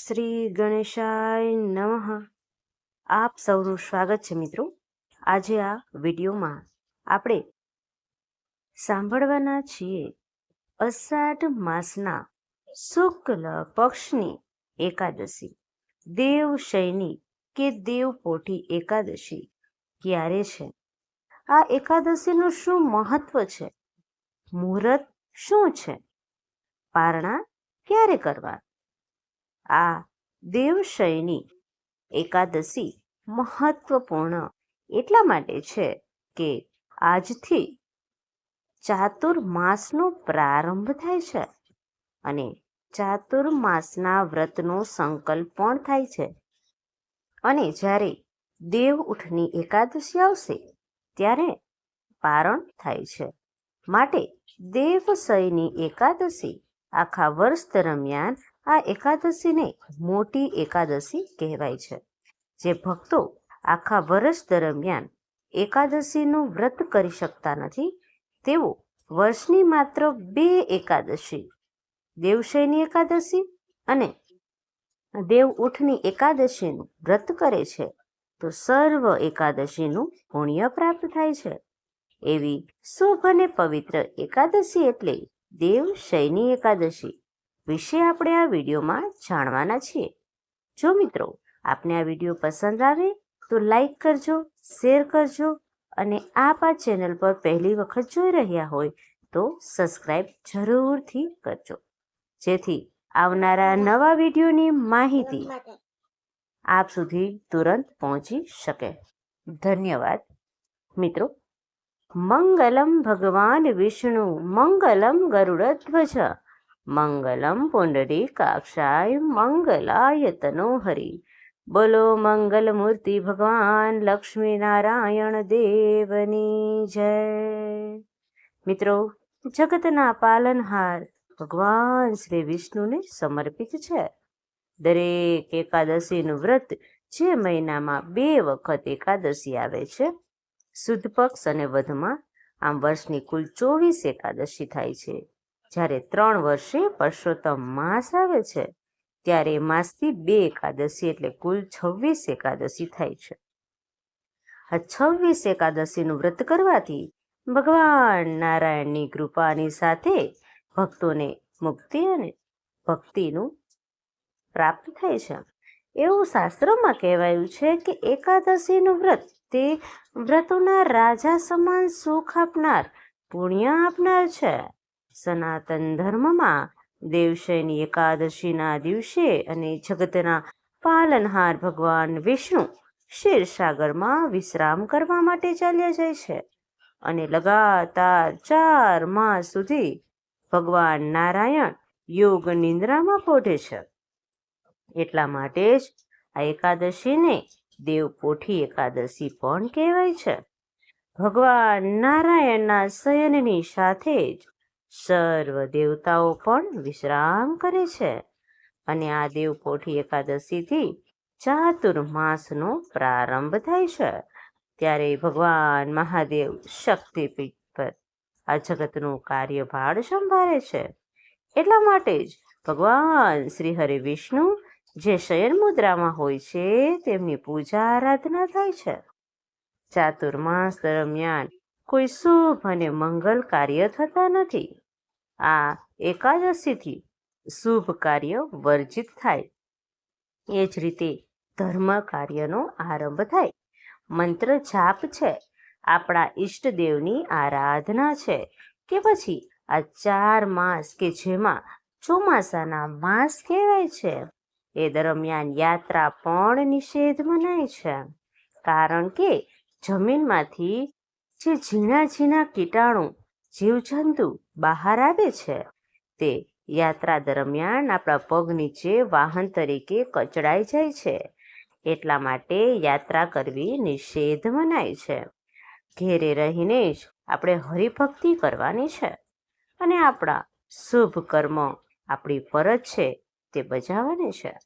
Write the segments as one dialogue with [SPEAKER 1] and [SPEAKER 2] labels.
[SPEAKER 1] શ્રી ગણેશાય નમઃ. આપ સૌનું સ્વાગત છે મિત્રો. આજે આ વિડીયોમાં આપણે સાંભળવાના છીએ અષાઢ માસના શુક્લ પક્ષની એકાદશી. દેવ શયની કે દેવપોઠી એકાદશી ક્યારે છે? આ એકાદશીનું શું મહત્વ છે? મુહૂર્ત શું છે? પારણા ક્યારે કરવા? આ દેવશયની એકાદશી મહત્વપૂર્ણ એટલા માટે છે કે આજથી ચાતુર્માસનો પ્રારંભ થાય છે અને ચાતુર્માસના વ્રતનો સંકલ્પ પણ થાય છે. અને જ્યારે દેવ ઉઠની એકાદશી આવશે, ત્યારે પારણ થાય છે. માટે દેવશયની એકાદશી આખા વર્ષ દરમિયાન આ એકાદશીને મોટી એકાદશી કહેવાય છે, જે ભક્તો આખા વર્ષ દરમિયાન એકાદશીનું વ્રત કરી શકતા નથી. તેઓ વર્ષની માત્ર બે એકાદશી, દેવશયની એકાદશી અને દેવ ઉઠની એકાદશીનું વ્રત કરે છે. તો સર્વ એકાદશીનું પુણ્ય પ્રાપ્ત થાય છે. એવી શુભ અને પવિત્ર એકાદશી એટલે દેવ શયની એકાદશી. વિશે આપણે આ વિડીયોમાં જાણવાના છીએ. જો મિત્રો આપને આ વીડિયો પસંદ આવે તો લાઈક કરજો, શેર કરજો અને આપ આ ચેનલ પર પહેલી વખત જોઈ રહ્યા હોય તો સબસ્ક્રાઈબ જરૂરથી કરજો. જેથી આવનારા નવા વિડીયોની માહિતી આપ સુધી તુરંત પહોંચી શકે. ધન્યવાદ. મિત્રો, મંગલમ ભગવાન વિષ્ણુ, મંગલમ ગરુડધ્વજ મંગલમ પુંડરીકાક્ષાય મંગલાય તનોહરી બોલો મંગલ મૂર્તિ ભગવાન લક્ષ્મી નારાયણ દેવની જય મિત્રો જગતના પાલનહાર ભગવાન શ્રી વિષ્ણુને સમર્પિત છે દરેક એકાદશીનું વ્રત જે મહિનામાં બે વખત એકાદશી આવે છે શુદ્ધ પક્ષ અને વધમાં આમ વર્ષની કુલ ચોવીસ એકાદશી થાય છે જ્યારે ત્રણ વર્ષે પરસોત્તમ માસ આવે છે, ત્યારે માસથી બે એકાદશી એટલે કુલ છવ્વીસ એકાદશી થાય છે. આ છવ્વીસ એકાદશીનું વ્રત કરવાથી ભગવાન નારાયણની કૃપાની સાથે ભક્તોને મુક્તિ અને ભક્તિનું પ્રાપ્ત થાય છે. એવું શાસ્ત્રોમાં કહેવાયું છે કે એકાદશીનું વ્રત તે વ્રતોના રાજા સમાન સુખ આપનાર, પુણ્ય આપનાર છે. સનાતન ધર્મમાં દેવશયની એકાદશીના દિવસે અને જગતના પાલનહાર ભગવાન વિષ્ણુ ક્ષીરસાગરમાં વિશ્રામ કરવા માટે ચાલ્યા જાય છે અને લગાતાર ચાર માસ સુધી ભગવાન નારાયણ યોગ નિંદ્રામાં પોઢે છે. એટલા માટે જ આ એકાદશીને દેવપોઠી એકાદશી પણ કહેવાય છે. ભગવાન નારાયણના શયનની સાથે જ સર્વ દેવતાઓ પણ વિશ્રામ કરે છે. અને આ દેવપોઠી એકાદશીથી ચાતુર્માસનો પ્રારંભ થાય છે. ત્યારે ભગવાન મહાદેવ શક્તિપીઠ પર આ જગતનું કાર્યભાર સંભાળે છે. એટલા માટે જ ભગવાન શ્રી હરિ વિષ્ણુ જે શયન મુદ્રામાં હોય છે, તેમની પૂજા આરાધના થાય છે. ચાતુર્માસ દરમિયાન કોઈ શુભ અને મંગલ કાર્ય થતા નથી. આ એકાદશીથી શુભ કાર્ય વર્જિત થાય. એ જ રીતે ધર્મ કાર્યનો આરંભ થાય. મંત્ર જાપ છે. આપણા ઈષ્ટદેવની આરાધના છે કે પછી આ ચાર માસ કે જેમાં ચોમાસાના માસ કહેવાય છે. એ દરમિયાન યાત્રા પણ નિષેધ મનાય છે. કારણ કે જમીનમાંથી જે ઝીણા ઝીણા કીટાણુ, જીવજંતુ બહાર આવે છે. તે યાત્રા દરમિયાન આપણા પગ નીચે વાહન તરીકે કચડાઈ જાય છે. એટલા માટે યાત્રા કરવી નિષેધ મનાય છે. ઘેરે રહીને જ આપણે હરિભક્તિ કરવાની છે. અને આપણા શુભ કર્મ આપણી ફરજ છે તે બજાવવાની છે.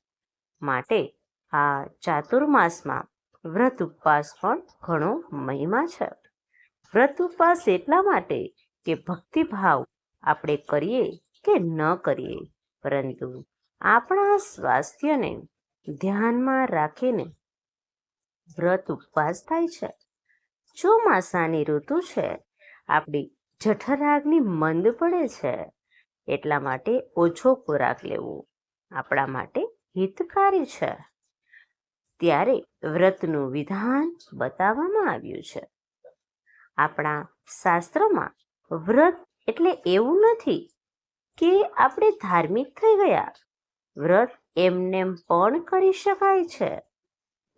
[SPEAKER 1] માટે આ ચાતુર્માસમાં વ્રત ઉપવાસ પણ ઘણો મહિમા છે. વ્રત ઉપવાસ એટલા માટે કે ભક્તિભાવ આપણે કરીએ કે ન કરીએ. પરંતુ આપણા સ્વાસ્થ્યને ધ્યાનમાં રાખીને વ્રત ઉપવાસ થાય છે. ચોમાસાની ઋતુ છે. આપણી જઠરાગની મંદ પડે છે. એટલા માટે ઓછો ખોરાક લેવો આપણા માટે હિતકારી છે. ત્યારે વ્રતનું વિધાન બતાવવામાં આવ્યું છે. આપણા શાસ્ત્રોમાં વ્રત એટલે એવું નથી કે આપણે ધાર્મિક થઈ ગયા. વ્રત એમનેમ પણ કરી શકાય છે.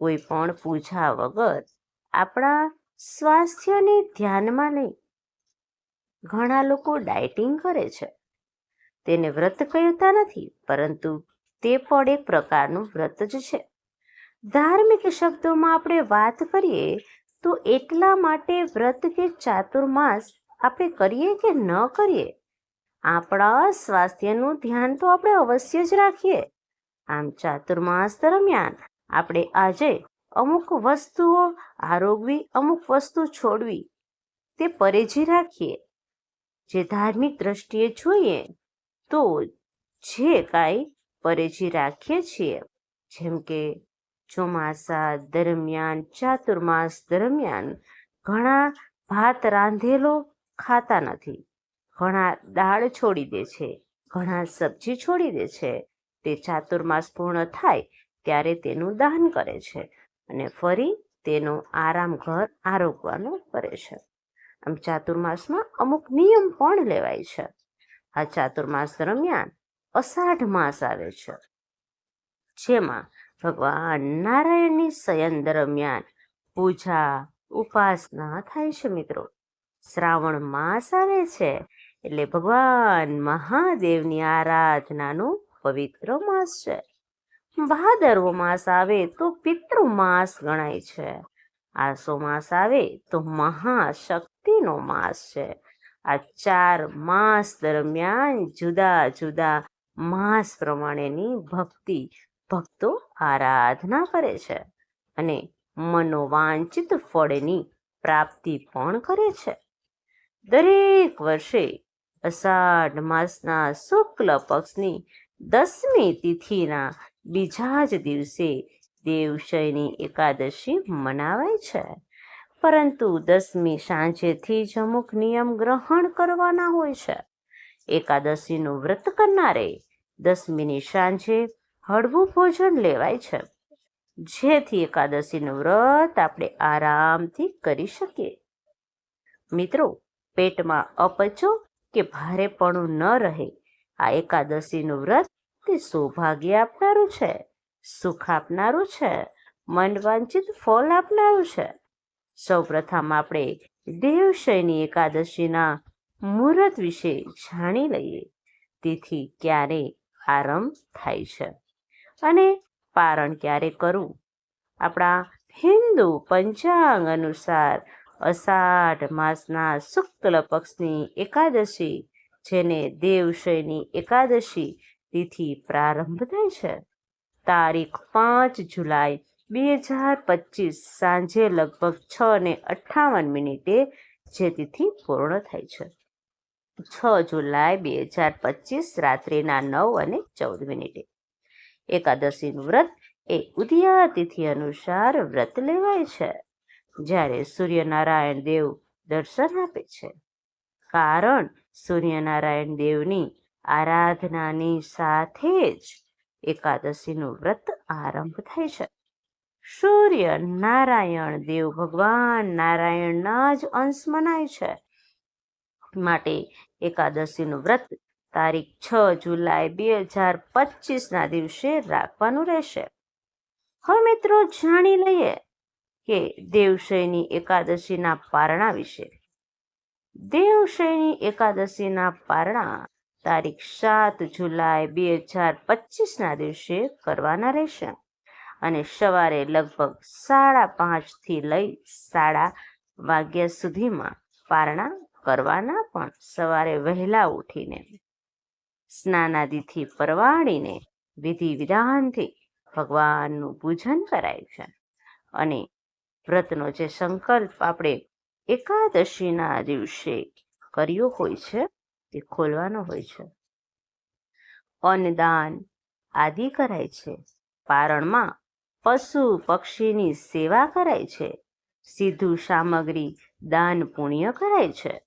[SPEAKER 1] કોઈ પણ પૂજા વગર આપણા સ્વાસ્થ્યને ધ્યાનમાં લઈ ઘણા લોકો ડાયટિંગ કરે છે. તેને વ્રત કહેતા નથી, પરંતુ તે પણ એક પ્રકારનું વ્રત જ છે. ધાર્મિક શબ્દોમાં આપણે વાત કરીએ તો એટલા માટે વ્રત કે ચાતુર્માસ આપણે કરીએ કે ન કરીએ? આપણા સ્વાસ્થ્યનું ધ્યાન તો આપણે અવશ્ય જ રાખીએ. આમ ચાતુર્માસ દરમિયાન આપણે આજે અમુક વસ્તુઓ, આરોગવી અમુક વસ્તુ છોડવી, તે પરેજી રાખીએ. જે ધાર્મિક દ્રષ્ટિએ જોઈએ, તો જે કાંઈ પરેજી રાખીએ છીએ, જેમ કે ચોમાસા દરમિયાન, ચાતુર્માસ દરમિયાન ઘણા ભાત રાંધેલો ખાતા નથી. ઘણા દાળ છોડી દે છે. ઘણા સબ્જી છોડી દે છે. તે ચાતુર્માસ પૂર્ણ થાય ત્યારે તેનું દાન કરે છે અને ફરી તેનો આરામ ઘર આરોગવાનું કરે છે. આમ ચાતુર્માસમાં અમુક નિયમ પણ લેવાય છે. આ ચાતુર્માસ દરમિયાન અષાઢ માસ આવે છે. જેમાં ભગવાન નારાયણની શયન દરમિયાન પૂજા, ઉપાસના થાય છે મિત્રો. શ્રાવણ માસ આવે છે, એટલે ભગવાન મહાદેવની આરાધનાનો પવિત્ર માસ છે. ભાદરવો માસ આવે તો પિતૃ માસ ગણાય છે. આસો માસ આવે તો મહાશક્તિનો માસ છે. આ ચાર માસ દરમિયાન જુદા જુદા માસ પ્રમાણેની ભક્તિ ભક્તો આરાધના કરે છે અને મનોવાંચિત ફળની પ્રાપ્તિ પણ કરે છે. દરેક વર્ષે અષાઢ માસના શુક્લ પક્ષની દસમી તિથિના બીજા જ દિવસે દેવશયની એકાદશી મનાવાય છે. પરંતુ દસમી સાંજેથી જ અમુક નિયમ ગ્રહણ કરવાના હોય છે. એકાદશીનું વ્રત કરનારે દસમીની સાંજે હળવું ભોજન લેવાય છે. જેથી એકાદશીનું વ્રત આપણે આરામથી કરી શકીએ. મિત્રો પેટમાં અપચો કે ભારેપણું ન રહે, આ એકાદશીનું વ્રત તે સૌભાગ્ય આપનારું છે, સુખ આપનારું છે મનવાંચિત ફળ આપનારું છે. સૌપ્રથમ આપણે દેવશયની એકાદશીના મુહૂર્ત વિશે જાણી લઈએ. તેથી ક્યારે આરંભ થાય છે અને પારણ ક્યારે કરવું? આપણા હિન્દુ પંચાંગ અનુસાર અષાઢ માસના શુક્લ પક્ષની એકાદશી, જેને દેવશયની એકાદશી તિથિ પ્રારંભ થાય છે. તારીખ પાંચ જુલાઈ બે હજાર પચીસ સાંજે લગભગ છ ને અઠ્ઠાવન મિનિટે જે તિથિ પૂર્ણ થાય છે. છ જુલાઈ બે હજાર પચીસ રાત્રિના નવ અને ચૌદ મિનિટે. એકાદશીનું વ્રત એ ઉદયા તિથિ અનુસાર વ્રત લેવાય છે. જ્યારે સૂર્યનારાયણ દેવ દર્શન આપે છે. કારણ સૂર્યનારાયણ દેવની આરાધનાની સાથે જ એકાદશીનું વ્રત આરંભ થાય છે. સૂર્ય નારાયણ દેવ ભગવાન નારાયણના જ અંશ મનાય છે. માટે એકાદશીનું વ્રત તારીખ છ જુલાઈ બે હજાર પચીસના દિવસે રાખવાનું રહેશે. હવે મિત્રો જાણી લઈએ કે દેવશયની એકાદશીના પારણા વિશે. દેવશયની એકાદશીના પારણા તારીખ સાત જુલાઈ બે હજાર પચીસના દિવસે કરવાના રહેશે અને સવારે લગભગ સાડા પાંચથી લઈ સાડા વાગ્યા સુધીમાં પારણા કરવાના પણ સવારે વહેલા ઉઠીને, સ્નાનાદિથી પરવાળીને વિધિ વિધાનથી ભગવાનનું પૂજન કરાય છે અને વ્રતનો જે સંકલ્પ આપણે એકાદશીના દિવસે કર્યો હોય છે તે ખોલવાનો હોય છે. અન્નદાન આદિ કરાય છે. પારણમાં પશુ પક્ષીની સેવા કરાય છે. સીધું સામગ્રી દાન પુણ્ય કરાય છે.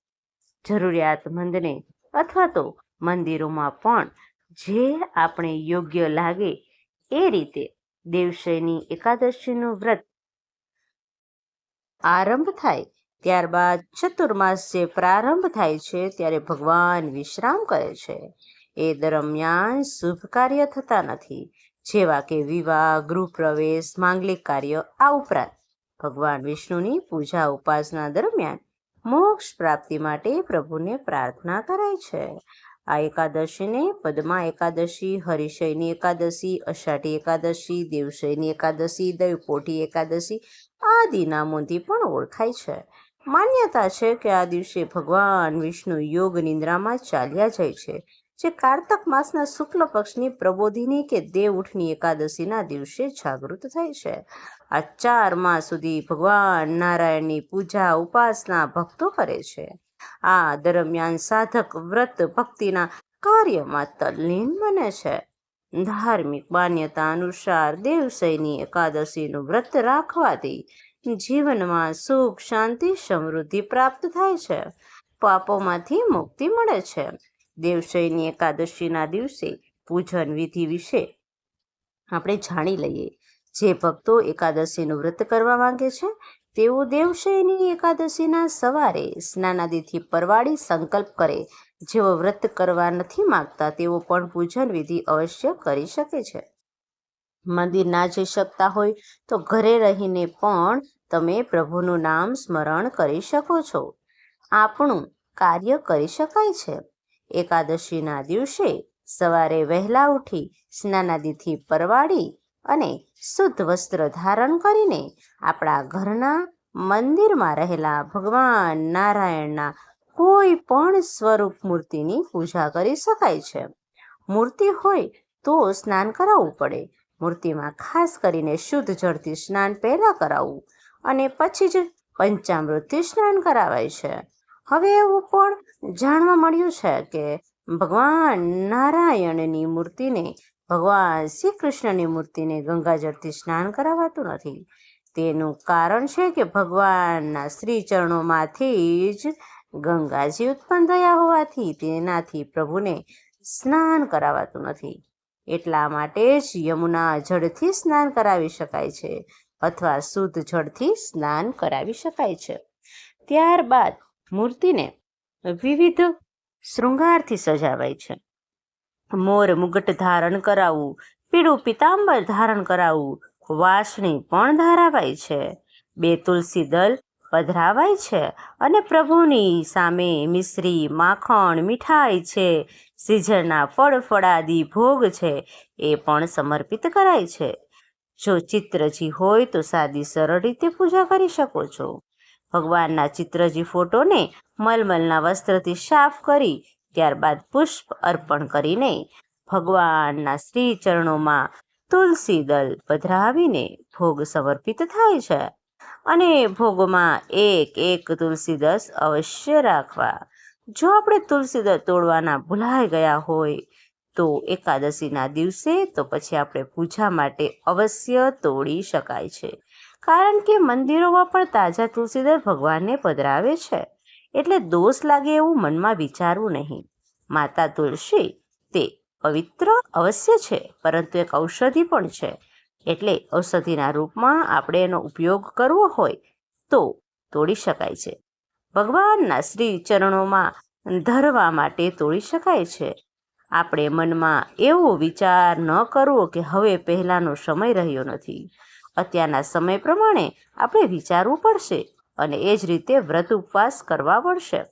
[SPEAKER 1] જરૂરિયાતમંદને અથવા તો મંદિરોમાં પણ જે આપણે યોગ્ય લાગે એ રીતે દેવશયની એકાદશીનું વ્રત આરંભ થાય, ત્યારબાદ ચતુર્માસ જે પ્રારંભ થાય છે, ત્યારે ભગવાન વિશ્રામ કરે છે. એ દરમિયાન શુભ કાર્ય થતા નથી, જેવા કે વિવાહ ગૃહપ્રવેશ માંગલિક કાર્ય, આ ઉપરાંત ભગવાન વિષ્ણુની પૂજા ઉપાસના દરમિયાન મોક્ષ પ્રાપ્તિ માટે પ્રભુને પ્રાર્થના કરાય છે. આ એકાદશીને પદ્મા એકાદશી, હરિશયની એકાદશી, અષાઢી એકાદશી, દેવશયની એકાદશી દૈવકોઠી એકાદશી આદિ નામોથી પણ ઓળખાય છે. માન્યતા છે કે આ દિવસે ભગવાન વિષ્ણુ યોગ નિંદ્રામાં ચાલ્યા જાય છે. જે કારતક માસના શુક્લ પક્ષની પ્રબોધિની કે દેવ ઉઠની એકાદશીના દિવસે જાગૃત થાય છે. આ ચાર માસ સુધી ભગવાન નારાયણની પૂજા, ઉપાસના ભક્તો કરે છે. આ દરમિયાન સાધક વ્રત ભક્તિના કાર્યમાં તલ્લીન બને છે. ધાર્મિક માન્યતા અનુસાર દેવશયની એકાદશીનું વ્રત રાખવાથી જીવનમાં સુખ, શાંતિ, સમૃદ્ધિ પ્રાપ્ત થાય છે. પાપોમાંથી મુક્તિ મળે છે. દેવશયની એકાદશીના દિવસે પૂજન વિધિ વિશે આપણે જાણી લઈએ. જે ભક્તો એકાદશીનું વ્રત કરવા માંગે છે તેઓ દેવશયની એકાદશીના સવારે સ્નાનાદિથી પરવાળી સંકલ્પ કરે. જેઓ વ્રત કરવા નથી માંગતા, તેઓ પણ પૂજન વિધિ અવશ્ય કરી શકે છે. મંદિર ના જઈ શકતા હોય તો ઘરે રહીને પણ તમે પ્રભુનું નામ સ્મરણ કરી શકો છો. આપણું કાર્ય કરી શકાય છે. એકાદશીના દિવસે સવારે વહેલા ઉઠી સ્નાનાદિથી પરવાળી અને શુદ્ધ વસ્ત્ર ધારણ કરીને આપણા ઘરના મંદિરમાં રહેલા ભગવાન નારાયણના કોઈ પણ સ્વરૂપ મૂર્તિની પૂજા કરી શકાય છે. મૂર્તિ હોય તો સ્નાન કરાવવું પડે. મૂર્તિમાં ખાસ કરીને શુદ્ધ જળથી સ્નાન પહેલાં કરાવવું અને પછી જ પંચામૃતથી સ્નાન કરાવાય છે. હવે એવું પણ જાણવા મળ્યું છે કે ભગવાન નારાયણની મૂર્તિને ભગવાન શ્રી કૃષ્ણની મૂર્તિને ગંગાજળથી સ્નાન કરાવાતું નથી. તેનું કારણ છે કે ભગવાનના શ્રી ચરણોમાંથી જ ગંગાજી ઉત્પન્ન થયા હોવાથી તેનાથી પ્રભુને સ્નાન કરાવાતું નથી. એટલા માટે જ યમુના જળથી સ્નાન કરાવી શકાય છે અથવા શુદ્ધ જળથી સ્નાન કરાવી શકાય છે. ત્યારબાદ મૂર્તિને વિવિધ શૃંગારથી સજાવાય છે. મોર મુગટ ધારણ કરાવવું, પીળું પિતાંબર ધારણ કરાવવું વાસણી પણ ધારાવાય છે. બે તુલસી દલ પધરાવાય છે અને પ્રભુની સામે મિશ્રી માખણ મીઠાઈ છે. સિઝરના ફળ ફળાદી ભોગ છે, એ પણ સમર્પિત કરાય છે. જો ચિત્રજી હોય તો સાદી સરળ રીતે પૂજા કરી શકો છો. ભગવાનના ચિત્રજી ફોટોને મલમલના વસ્ત્રથી સાફ કરી, ત્યારબાદ પુષ્પ અર્પણ કરીને ભગવાનના શ્રી ચરણોમાં તુલસી દલ પધરાવીને ભોગ સમર્પિત થાય છે અને ભોગમાં એક એક તુલસી દસ અવશ્ય રાખવા. જો આપણે તુલસી દળ તોડવાના ભૂલાઈ ગયા હોય તો એકાદશીના દિવસે તો પછી આપણે પૂજા માટે અવશ્ય તોડી શકાય છે. કારણ કે મંદિરોમાં પણ તાજા તુલસીદળ ભગવાનને પધરાવે છે. એટલે દોષ લાગે એવું મનમાં વિચારવું નહીં. માતા તુલસી તે પવિત્ર અવશ્ય છે, પરંતુ એક ઔષધિ પણ છે. એટલે ઔષધિના રૂપમાં આપણે એનો ઉપયોગ કરવો હોય તો તોડી શકાય છે. ભગવાનના શ્રી ચરણોમાં ધરવા માટે તોડી શકાય છે. આપણે મનમાં એવો વિચાર ન કરવો કે હવે પહેલાંનો સમય રહ્યો નથી. અત્યારના સમય પ્રમાણે આપણે વિચારવું પડશે અને એ જ રીતે વ્રત ઉપવાસ કરવા પડશે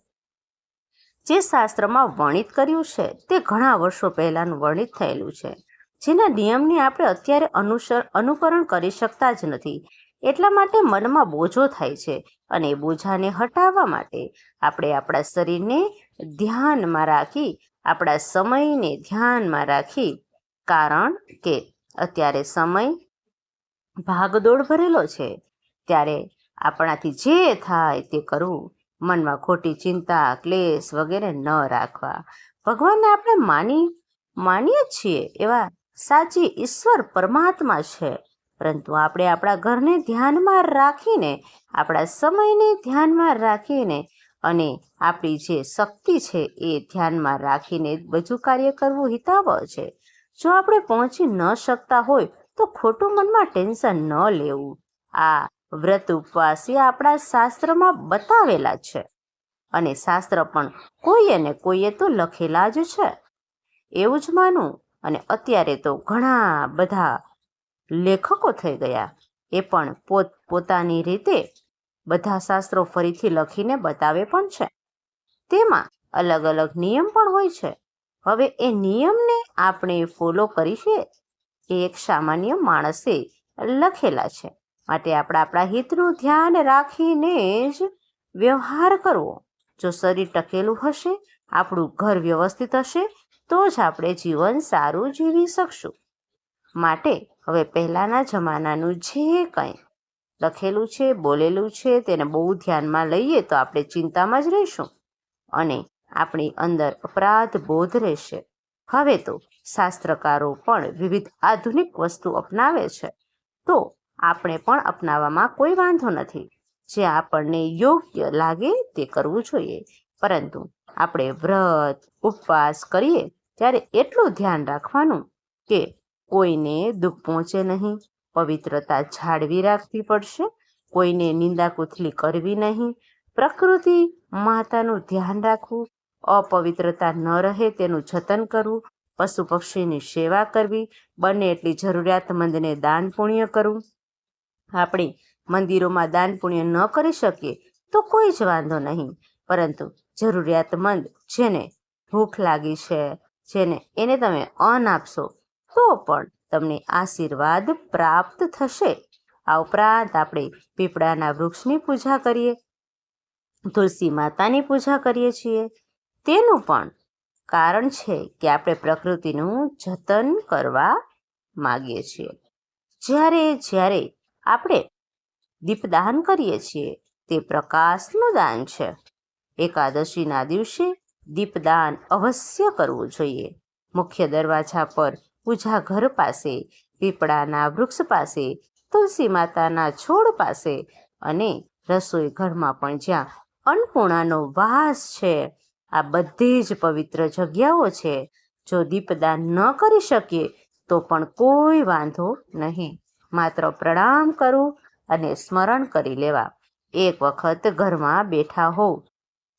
[SPEAKER 1] જે શાસ્ત્રમાં વર્ણિત કર્યું છે, તે ઘણા વર્ષો પહેલાંનું વર્ણિત થયેલું છે. જેના નિયમની આપણે અત્યારે અનુસર, અનુકરણ કરી શકતા જ નથી. એટલા માટે મનમાં બોજો થાય છે અને એ બોજાને હટાવવા માટે આપણે આપણા શરીરને ધ્યાનમાં રાખી, આપણા સમયને ધ્યાનમાં રાખી, કારણ કે અત્યારે સમય ભાગદોડ ભરેલો છે. ત્યારે આપણાથી જે થાય તે કરવું મનમાં ખોટી ચિંતા, ક્લેશ વગેરે ન રાખવા. ભગવાનને આપણે માની, માનીએ છીએ એવા સાચી ઈશ્વર પરમાત્મા છે. પરંતુ આપણે આપણા ઘરને ધ્યાનમાં રાખીને, આપણા સમયને ધ્યાનમાં રાખીને અને આપણી જે શક્તિ છે એ ધ્યાનમાં રાખીને બધું કાર્ય કરવું હિતાવહ છે. જો આપણે પહોંચી ન શકતા હોય, તો ખોટું મનમાં ટેન્શન ન લેવું. આ વ્રત ઉપવાસ એ આપણા શાસ્ત્રમાં બતાવેલા છે. અને શાસ્ત્ર પણ કોઈએ ને કોઈએ તો લખેલા જ છે. એવું જ માનું અને અત્યારે તો ઘણા બધા લેખકો થઈ ગયા. એ પણ પોત પોતાની રીતે બધા શાસ્ત્રો ફરીથી લખીને બતાવે પણ છે. તેમાં અલગ અલગ નિયમ પણ હોય છે. હવે એ નિયમને આપણે ફોલો કરીએ એ એક સામાન્ય માણસે લખેલા છે. માટે આપણે આપણા હિતનું ધ્યાન રાખીને જ વ્યવહાર કરવો. જો શરીર ટકેલું હશે, આપણું ઘર વ્યવસ્થિત હશે, તો જ આપણે જીવન સારું જીવી શકશું. માટે હવે પહેલાંના જમાનાનું જે કંઈ લખેલું છે, બોલેલું છે, તેને બહુ ધ્યાનમાં લઈએ તો આપણે ચિંતામાં જ રહીશું. અને આપણી અંદર અપરાધ બોધ રહેશે. હવે તો શાસ્ત્રકારો પણ વિવિધ આધુનિક વસ્તુ અપનાવે છે. તો આપણે પણ અપનાવવામાં કોઈ વાંધો નથી. જે આપણને યોગ્ય લાગે તે કરવું જોઈએ. પરંતુ આપણે વ્રત, ઉપવાસ કરીએ ત્યારે એટલું ધ્યાન રાખવાનું કે કોઈને દુઃખ પહોંચે નહીં, પવિત્રતા જાળવી રાખવી પડશે, કોઈને નિંદા કુથલી કરવી નહીં. પ્રકૃતિ માતાનું ધ્યાન રાખવું, અપવિત્રતા ન રહે તેનું જતન કરવું, પશુ પક્ષીની સેવા કરવી, બને એટલી જરૂરિયાતમંદને દાન પુણ્ય કરવું આપણે મંદિરોમાં દાન પુણ્ય ન કરી શકીએ તો કોઈ જ વાંધો નહીં. પરંતુ જરૂરિયાતમંદ જેને ભૂખ લાગી છે, જેને એને તમે અન્ન આપશો, તો પણ તમને આશીર્વાદ પ્રાપ્ત થશે. આ ઉપરાંત આપણે પીપળાના વૃક્ષની પૂજા કરીએ, તુલસી માતાની પૂજા કરીએ છીએ. તેનું પણ કારણ છે કે આપણે પ્રકૃતિનું જતન કરવા માગીએ છીએ. જ્યારે જ્યારે આપણે દીપદાન કરીએ છીએ. તે પ્રકાશનું દાન છે. એકાદશીના દિવસે દીપદાન અવશ્ય કરવું જોઈએ. મુખ્ય દરવાજા પર પૂજા ઘર પાસે, પીપળાના વૃક્ષ પાસે, તુલસી માતાના છોડ પાસે અને રસોઈ ઘરમાં પણ જ્યાં અન્નપૂર્ણાનો વાસ છે. આ બધી જ પવિત્ર જગ્યાઓ છે. જો દીપદાન ન કરી શકીએ, તો પણ કોઈ વાંધો નહીં. માત્ર પ્રણામ કરવું અને સ્મરણ કરી લેવા. એક વખત ઘરમાં બેઠા હોવ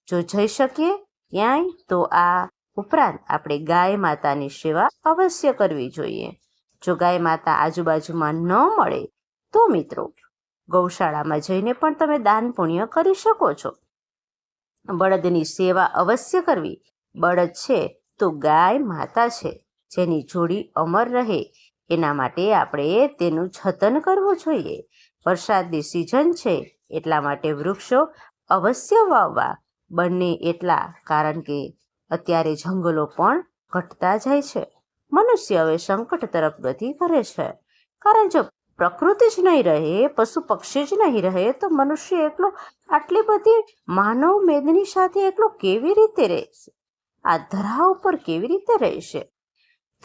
[SPEAKER 1] જો જઈ શકીએ ક્યાંય, તો આ ઉપરાંત આપણે ગાય માતાની સેવા અવશ્ય કરવી જોઈએ. જો ગાય માતા આજુબાજુમાં ન મળે, તો મિત્રો, ગૌશાળામાં જઈને પણ તમે દાન પુણ્ય કરી શકો છો. બળદની સેવા અવશ્ય કરવી. બળદ છે તો ગાય માતા છે, જેની જોડી અમર રહે. એના માટે આપણે તેનું જતન કરવું જોઈએ. વરસાદની સિઝન છે, એટલા માટે વૃક્ષો અવશ્ય વાવવા. બંને એટલા, કારણ કે અત્યારે જંગલો પણ ઘટતા જાય છે. મનુષ્ય હવે સંકટ તરફ ગતિ કરે છે. કારણ જો પ્રકૃતિ જ નહીં રહે, પશુ પક્ષી જ નહીં રહે, તો મનુષ્ય એકલો આટલી બધી માનવ મેદની સાથે એકલો કેવી રીતે રહેશે? આ ધરા ઉપર કેવી રીતે રહેશે?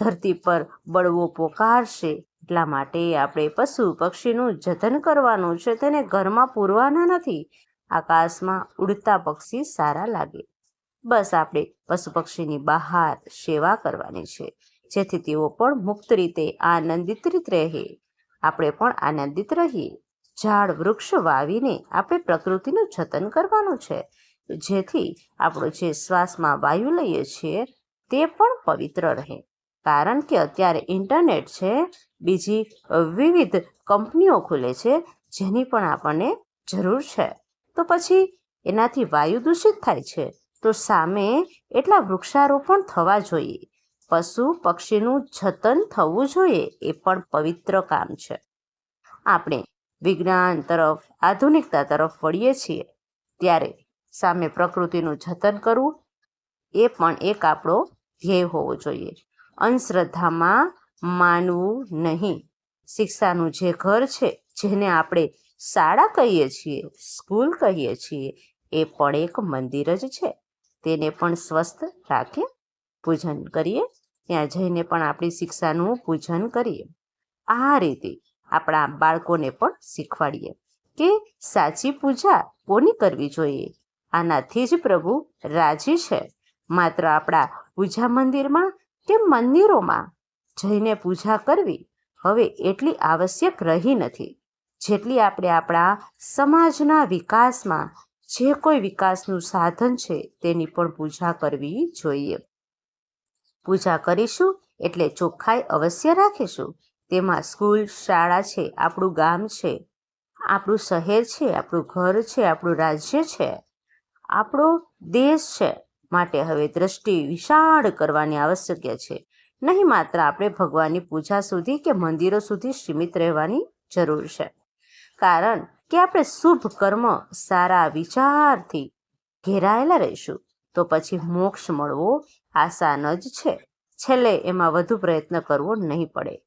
[SPEAKER 1] ધરતી પર બળવો પોકારશે. એટલા માટે આપણે પશુ પક્ષીનું જતન કરવાનું છે. તેને ઘરમાં પૂરવાના નથી. આકાશમાં ઉડતા પક્ષી સારા લાગે. બસ આપણે પશુ પક્ષીની બહાર સેવા કરવાની છે. જેથી તેઓ પણ મુક્ત રીતે આનંદિત રહે. આપણે પણ આનંદિત રહીએ. ઝાડ, વૃક્ષ વાવીને આપણે પ્રકૃતિનું જતન કરવાનું છે. જેથી આપણો જે શ્વાસમાં વાયુ લઈએ છીએ, તે પણ પવિત્ર રહે. કારણ કે અત્યારે ઇન્ટરનેટ છે, બીજી વિવિધ કંપનીઓ ખુલે છે, જેની પણ આપણને જરૂર છે. તો પછી એનાથી વાયુ દૂષિત થાય છે, તો સામે એટલા વૃક્ષારોપણ થવા જોઈએ. પશુ પક્ષીનું જતન થવું જોઈએ, એ પણ પવિત્ર કામ છે. આપણે વિજ્ઞાન તરફ, આધુનિકતા તરફ વળીએ છીએ, ત્યારે સામે પ્રકૃતિનું જતન કરવું એ પણ એક આપણો ધ્યેય હોવો જોઈએ. અંધશ્રદ્ધામાં માનવું નહીં. શિક્ષાનું જે ઘર છે, જેને આપણે શાળા કહીએ છીએ, સ્કૂલ કહીએ છીએ, એ પણ એક મંદિર જ છે. તેને પણ સ્વસ્થ રાખી પૂજન કરીએ, ત્યાં જઈને પણ આપણી શિક્ષાનું પૂજન કરીએ. આ રીતે આપણા બાળકોને પણ શીખવાડીએ કે સાચી પૂજા કોની કરવી જોઈએ? આનાથી જ પ્રભુ રાજી છે. માત્ર આપણા પૂજા મંદિરમાં કે મંદિરોમાં જઈને પૂજા કરવી હવે એટલી આવશ્યક રહી નથી. જેટલી આપણે આપણા સમાજના વિકાસમાં જે કોઈ વિકાસનું સાધન છે તેની પણ પૂજા કરવી જોઈએ. પૂજા કરીશું એટલે ચોખ્ખાઈ અવશ્ય રાખીશું. તેમાં સ્કૂલ, શાળા છે, આપણું ગામ છે, આપણું શહેર છે, આપણું ઘર છે, આપણું રાજ્ય છે, આપણો દેશ છે માટે હવે દ્રષ્ટિ વિશાળ કરવાની આવશ્યક છે. નહીં માત્ર આપણે ભગવાનની પૂજા સુધી કે મંદિરો સુધી સીમિત રહેવાની જરૂર છે. કારણ કે આપણે શુભ કર્મ સારા વિચારથી ઘેરાયેલા રહીશું, તો પછી મોક્ષ મળવો આસાન જ છે. છેલ્લે એમાં વધુ પ્રયત્ન કરવો નહીં પડે.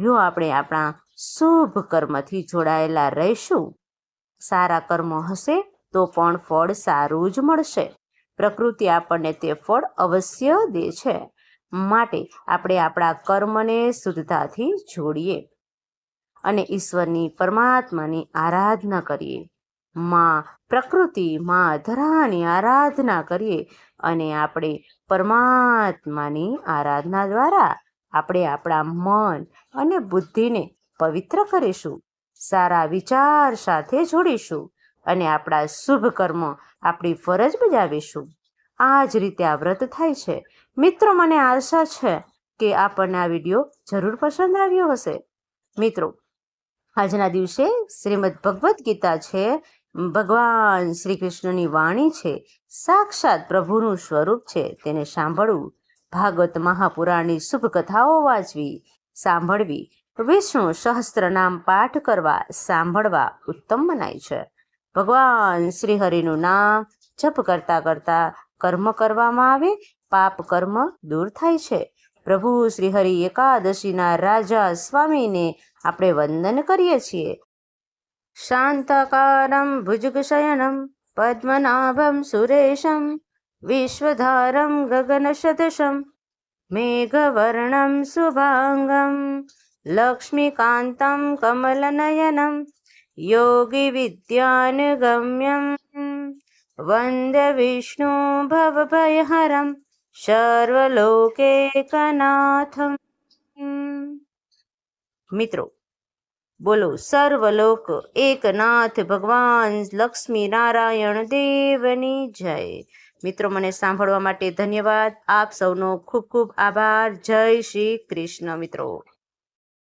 [SPEAKER 1] જો આપણે આપણા શુભ કર્મથી જોડાયેલા રહીશું, સારા કર્મ હશે, તો પણ ફળ સારું જ મળશે. પ્રકૃતિ આપણને તે ફળ અવશ્ય દે છે. માટે આપણે આપણા કર્મને શુદ્ધતાથી જોડીએ અને ઈશ્વરની પરમાત્માની આરાધના કરીએ. માં પ્રકૃતિ, માં ધરાની આરાધના કરીએ અને આપણે પરમાત્માની આરાધના દ્વારા આપણે આપણા મન અને બુદ્ધિને પવિત્ર કરીશું. સારા વિચાર સાથે જોડીશું. અને આપણા શુભ કર્મ આપણી ફરજ બજાવીશું. આ જ રીતે આ વ્રત થાય છે. મિત્રો, મને આશા છે કે આપણને આ વીડિયો જરૂર પસંદ આવ્યો હશે. મિત્રો, આજના દિવસે શ્રીમદ ભગવદ્ ગીતા છે. ભગવાન શ્રી કૃષ્ણની વાણી છે. સાક્ષાત પ્રભુનું સ્વરૂપ છે. તેને સાંભળવું. ભાગવત મહાપુરાણની શુભ કથાઓ વાંચવી, સાંભળવી. વિષ્ણુ સહસ્ત્ર નામ પાઠ કરવા, સાંભળવા ઉત્તમ મનાય છે. ભગવાન શ્રી હરિનું નામ જપ કરતા કરતા કર્મ કરવામાં આવે, પાપ કર્મ દૂર થાય છે. પ્રભુ શ્રી હરિ એકાદશીના રાજા સ્વામીને આપણે વંદન કરીએ છીએ. શાંતકારમ ભુજગશયનમ પદ્મનાભમ સુરેશમ વિશ્વધારમ ગગનશદશમ મેઘવર્ણમ શુભાંગમ લક્ષ્મીકાંતમ કમલનયनं योगिविद्यानुगम्यं वन्दे विष्णु भवभयहरं સર્વલોકેકનાથમ મિત્રો બોલો સર્વલોક એકનાથ ભગવાન લક્ષ્મી નારાયણ દેવની જય મિત્રો મને સાંભળવા માટે ધન્યવાદ આપ સૌનો ખૂબ ખૂબ આભાર જય શ્રી કૃષ્ણ મિત્રો